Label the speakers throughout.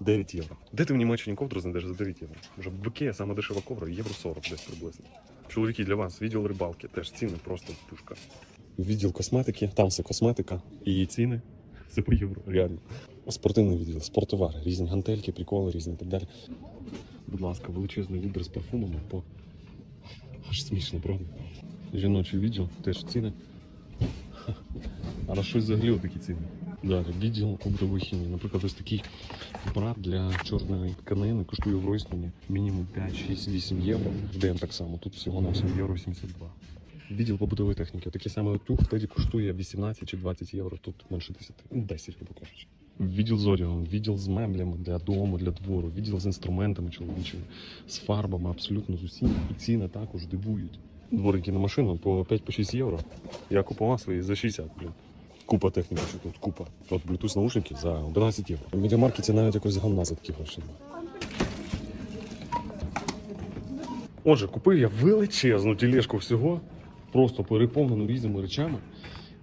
Speaker 1: 9 євро. Де ти в Німеччині ковдру знайдеш за 9 євро? Вже в Ікея саме дешева ковдра, євро 40 десь приблизно. Чоловіки, для вас відділ рибалки, теж ціни просто пушка. Відділ косметики, там все косметика і ціни. Все по євро, реально. Спортивний відділ, спорттовари, різні гантельки, приколи, різні і так далі. Будь ласка, величезний вибір з парфумами по аж смішно, правда? Жіночий відділ, теж ціни. А на щось взагалі такі ціни. Далі, відділ хімії. Наприклад, ось такий апарат для чорної тканини коштує в Ройсмані мінімум 5, 6, 8 євро. В день так само. Тут всього на всього євро 82. Відділ побутової техніки. Такий самий утюг тоді коштує 18 чи 20 євро. Тут менше 10. Ну, 10, грубо кажучи. Відділ з одягом, відділ з меблями для дому, для двору, відділ з інструментами чоловічими, з фарбами, абсолютно з усім. І ціни також дивують. Дворики на машину по 5-6 євро. Я купував свої за 60, блін. Купа техніки, що тут купа. От Bluetooth наушники за 11 євро. В медіамаркеті навіть якось гамна за такі гроші. Отже, купив я величезну тілешку всього, просто переповнену різними речами.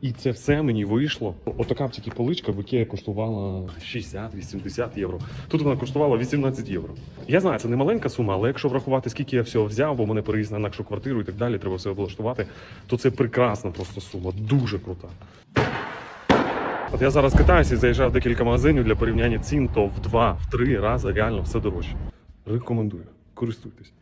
Speaker 1: І це все мені вийшло. Отака тільки поличка в Ікея коштувала 60-80 євро. Тут вона коштувала 18 євро. Я знаю, це не маленька сума, але якщо врахувати, скільки я всього взяв, бо мене переїзд на інакшу квартиру і так далі, треба все облаштувати, то це прекрасна просто сума, дуже крута. От я зараз катаюся і заїжджав декілька магазинів для порівняння цін, то в два, в три рази реально все дорожче. Рекомендую, користуйтесь.